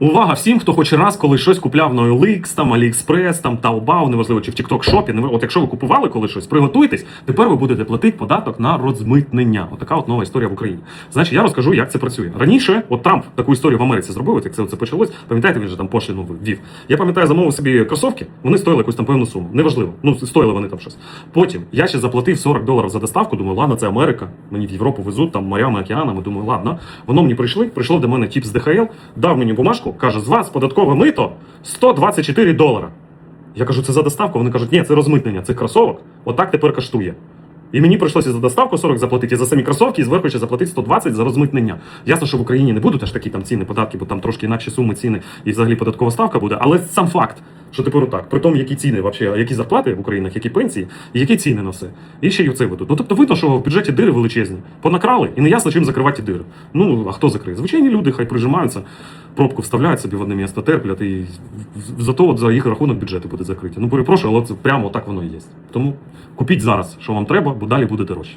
Увага всім, хто хоч раз коли щось купляв на OLX, там AliExpress, там Taobao, неважливо, чи в TikTok Shop, От якщо ви купували коли щось, приготуйтесь, тепер ви будете платити податок на розмитнення. Отака от нова історія в Україні. Значить, я розкажу, як це працює. Раніше, от Трамп таку історію в Америці зробив, як це, це почалось. Пам'ятаєте, він же там пошліну ввів. Я пам'ятаю, замовив собі кросовки, вони стоїли якусь там певну суму. Неважливо. Ну, стоїли вони там щось. Потім я ще заплатив 40 доларів за доставку. Думаю, ладно, це Америка. Мені в Європу везуть там морями, океанами. Думаю, ладно. Воно мені прийшли, прийшло до мене тіп з ДХЛ, дав мені бумажку, каже, з вас податкове мито 124 долара. Я кажу, це за доставку. Вони кажуть, ні, це розмитнення цих кросовок. Отак тепер коштує. І мені прийшлося за доставку 40 заплатити, і за самі кросовки, і зверху ще заплатити 120 за розмитнення. Ясно, що в Україні не будуть аж такі там ціни, податки, бо там трошки інакші суми ціни і взагалі податкова ставка буде. Але сам факт, що тепер отак, при тому, які ціни, вообще, які зарплати в Українах, які пенсії, і які ціни на все. І ще й оце ведуть. Ну тобто видно, що в бюджеті дири величезні. Понакрали, і не ясно, чим закривати дири. Ну, а хто закриє? Звичайні люди хай прижимаються, пробку вставляють собі в одне місце, терплять, і зато от за їх рахунок бюджети буде закриті. Ну, перепрошую, але це прямо так воно і є. Тому купіть зараз, що вам треба, бо далі буде дорожче.